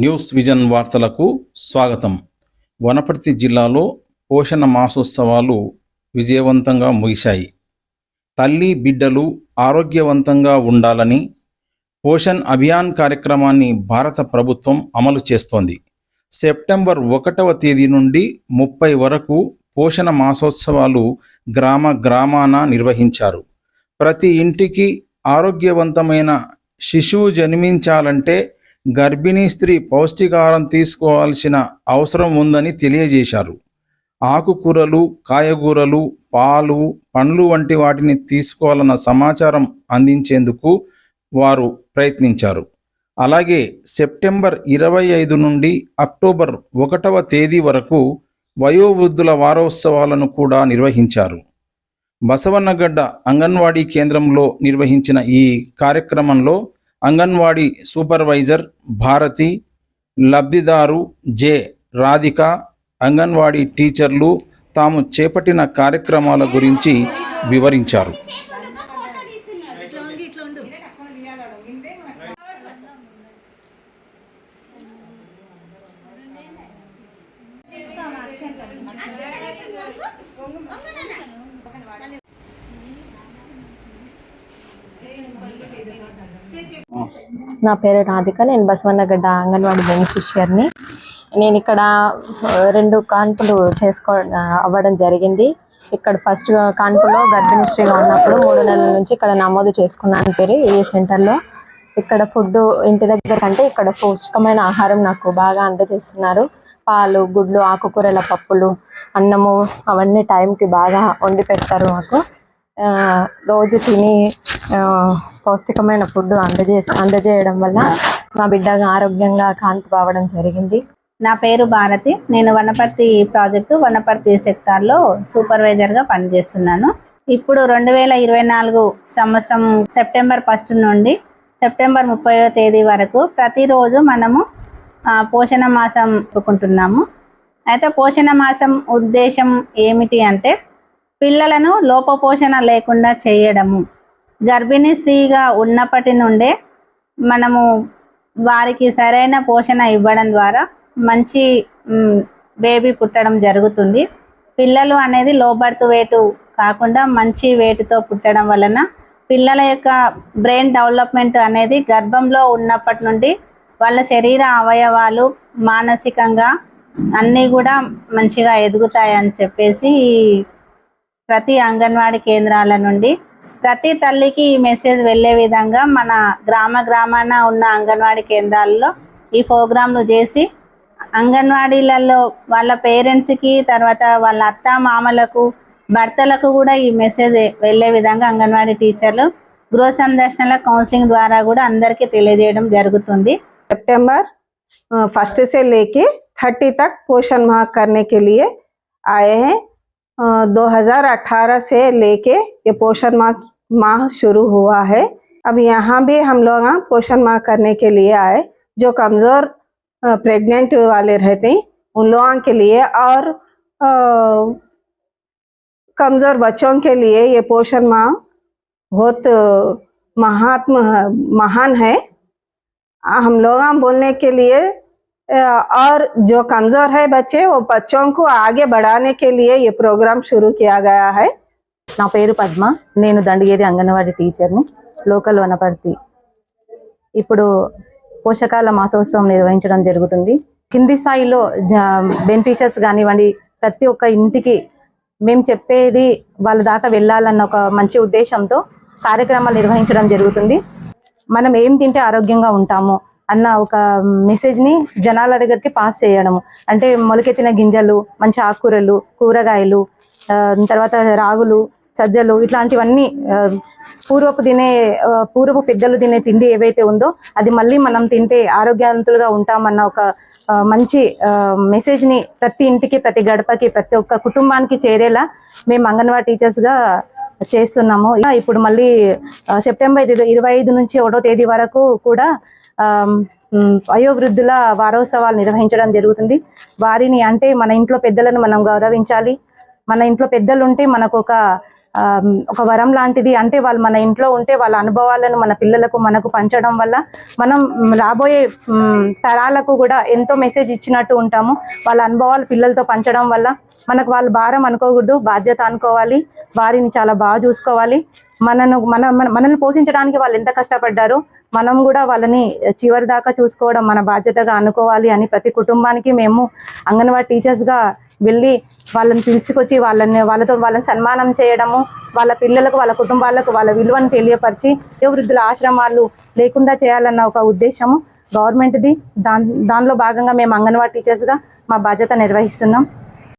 News vision వార్తలకు స్వాగతం. వనపర్తి జిల్లాలో పోషణ మాసోత్సవాలు విజయవంతంగా ముగిశాయి. తల్లి బిడ్డలు ఆరోగ్యవంతంగా ఉండాలని పోషణ్ అభియాన్ కార్యక్రమాన్ని భారత ప్రభుత్వం అమలు చేస్తోంది. సెప్టెంబర్ ఒకటవ తేదీ నుండి ముప్పై వరకు పోషణ మాసోత్సవాలు గ్రామ గ్రామాన నిర్వహించారు. ప్రతి ఇంటికి ఆరోగ్యవంతమైన శిశువు జన్మించాలంటే గర్భిణీ స్త్రీ పౌష్టికాహారం తీసుకోవాల్సిన అవసరం ఉందని తెలియజేశారు. ఆకుకూరలు కాయగూరలు పాలు పండ్లు వంటి వాటిని తీసుకోవాలన్న సమాచారం అందించేందుకు వారు ప్రయత్నించారు. అలాగే సెప్టెంబర్ ఇరవై ఐదు నుండి అక్టోబర్ ఒకటవ తేదీ వరకు వయోవృద్ధుల వారోత్సవాలను కూడా నిర్వహించారు. బసవన్నగడ్డ అంగన్వాడీ కేంద్రంలో నిర్వహించిన ఈ కార్యక్రమంలో అంగన్వాడీ సూపర్వైజర్ భారతి లబ్ధిదారు జె. రాధిక అంగన్వాడీ టీచర్లు తాము చేపట్టిన కార్యక్రమాల గురించి వివరించారు. నా పేరు రాధిక నేను బసవన్నగడ్డ అంగన్వాడీ బెనిఫిషియర్ని. నేను ఇక్కడ రెండు కాన్పులు చేసుకో అవ్వడం జరిగింది. ఇక్కడ ఫస్ట్ కాన్పులో గర్భిణీ స్త్రీగా ఉన్నప్పుడు మూడు నెలల నుంచి ఇక్కడ నమోదు చేసుకున్నాను పేరు ఈ సెంటర్లో. ఇక్కడ ఫుడ్ ఇంటి దగ్గర కంటే ఇక్కడ పౌష్టికమైన ఆహారం నాకు బాగా అందజేస్తున్నారు. పాలు గుడ్లు ఆకుకూరల పప్పులు అన్నము అవన్నీ టైంకి బాగా వండి పెడతారు మాకు. రోజు తిని పౌష్టికమైన ఫుడ్ అందజే అందజేయడం వల్ల మా బిడ్డ ఆరోగ్యంగా కాంతి కావడం జరిగింది. నా పేరు భారతి. నేను వనపర్తి ప్రాజెక్టు వనపర్తి సెక్టార్లో సూపర్వైజర్గా పనిచేస్తున్నాను. ఇప్పుడు రెండు వేల ఇరవై నాలుగు సంవత్సరం సెప్టెంబర్ ఫస్ట్ నుండి సెప్టెంబర్ ముప్పైవ తేదీ వరకు ప్రతిరోజు మనము పోషణ మాసం ఒప్పుకుంటున్నాము. అయితే పోషణ మాసం ఉద్దేశం ఏమిటి అంటే పిల్లలను లోపపోషణ లేకుండా చేయడము. గర్భిణీ స్త్రీగా ఉన్నప్పటి నుండే మనము వారికి సరైన పోషణ ఇవ్వడం ద్వారా మంచి బేబీ పుట్టడం జరుగుతుంది. పిల్లలు అనేది లోబర్త్ వేటు కాకుండా మంచి వేటుతో పుట్టడం వలన పిల్లల యొక్క బ్రెయిన్ డెవలప్మెంట్ అనేది గర్భంలో ఉన్నప్పటి నుండి వాళ్ళ శరీర అవయవాలు మానసికంగా అన్నీ కూడా మంచిగా ఎదుగుతాయి అని చెప్పేసి ప్రతి అంగన్వాడీ కేంద్రాల నుండి ప్రతి తల్లికి ఈ మెసేజ్ వెళ్ళే విధంగా మన గ్రామ గ్రామాన ఉన్న అంగన్వాడీ కేంద్రాల్లో ఈ ప్రోగ్రాంలు చేసి అంగన్వాడీలలో వాళ్ళ పేరెంట్స్కి తర్వాత వాళ్ళ అత్త మామలకు భర్తలకు కూడా ఈ మెసేజ్ వెళ్ళే విధంగా అంగన్వాడీ టీచర్లు గృహ సందర్శనల కౌన్సిలింగ్ ద్వారా కూడా అందరికీ తెలియజేయడం జరుగుతుంది सितंबर फर्स्ट से लेके थर्टी तक पोषण माह करने के लिए आए हैं अ, 2018 से लेके ये पोषण माह माह शुरू हुआ है। अब यहाँ भी हम लोग पोषण माह करने के लिए आए, जो कमज़ोर प्रेग्नेंट वाले रहते हैं, उन लोगों के लिए और कमज़ोर बच्चों के लिए ये पोषण माह बहुत महात्म, महान है। हम लोग बोलने के लिए और जो कमजोर है बच्चे वो बच्चों को आगे बढ़ाने के लिए ये प्रोग्राम शुरू किया गया है నా పేరు పద్మ నేను దండగేరి అంగన్వాడీ టీచర్ని లోకల్ వనపర్తి ఇప్పుడు పోషకాల మాసోత్సవం నిర్వహించడం జరుగుతుంది కింది స్థాయిలో బెనిఫిషియర్స్ కానివ్వండి ప్రతి ఒక్క ఇంటికి మేము చెప్పేది వాళ్ళ దాకా వెళ్ళాలన్న ఒక మంచి ఉద్దేశంతో కార్యక్రమాలు నిర్వహించడం జరుగుతుంది మనం ఏం తింటే ఆరోగ్యంగా ఉంటాము అన్న ఒక మెసేజ్ని జనాల దగ్గరికి పాస్ చేయడము. అంటే మొలకెత్తిన గింజలు మంచి ఆకుకూరలు కూరగాయలు తర్వాత రాగులు సజ్జలు ఇట్లాంటివన్నీ పూర్వపు తినే పూర్వపు పెద్దలు తినే తిండి ఏవైతే ఉందో అది మళ్ళీ మనం తింటే ఆరోగ్యవంతులుగా ఉంటామన్న ఒక మంచి మెసేజ్ మెసేజ్ని ప్రతి ఇంటికి ప్రతి గడపకి ప్రతి ఒక్క కుటుంబానికి చేరేలా మేము అంగన్వాడీ టీచర్స్గా చేస్తున్నాము. ఇప్పుడు మళ్ళీ సెప్టెంబర్ ఇరవై ఐదు నుంచి ఒకటో తేదీ వరకు కూడా వయోవృద్ధుల వారోత్సవాలు నిర్వహించడం జరుగుతుంది. వారిని అంటే మన ఇంట్లో పెద్దలను మనం గౌరవించాలి. మన ఇంట్లో పెద్దలు ఉంటే మనకు ఒక ఒక వరం లాంటిది. అంటే వాళ్ళు మన ఇంట్లో ఉంటే వాళ్ళ అనుభవాలను మన పిల్లలకు మనకు పంచడం వల్ల మనం రాబోయే తరాలకు కూడా ఎంతో మెసేజ్ ఇచ్చినట్టు ఉంటాము. వాళ్ళ అనుభవాలు పిల్లలతో పంచడం వల్ల మనకు వాళ్ళు భారం అనుకోకూడదు బాధ్యత అనుకోవాలి. వారిని చాలా బాగా చూసుకోవాలి. మనను మన మన- మనల్ని పోషించడానికి వాళ్ళు ఎంత కష్టపడ్డారు మనం కూడా వాళ్ళని చివరి దాకా చూసుకోవడం మన బాధ్యతగా అనుకోవాలి అని ప్రతి కుటుంబానికి మేము అంగన్వాడీ టీచర్స్గా వెళ్ళి వాళ్ళని పిలుచుకొచ్చి వాళ్ళని వాళ్ళతో వాళ్ళని సన్మానం చేయడము వాళ్ళ పిల్లలకు వాళ్ళ కుటుంబాలకు వాళ్ళ విలువను తెలియపరిచి వృద్ధుల ఆశ్రమాలు లేకుండా చేయాలన్న ఒక ఉద్దేశము గవర్నమెంట్ది. దా దానిలో భాగంగా మేము అంగన్వాడీ టీచర్స్గా మా బాధ్యత నిర్వహిస్తున్నాం.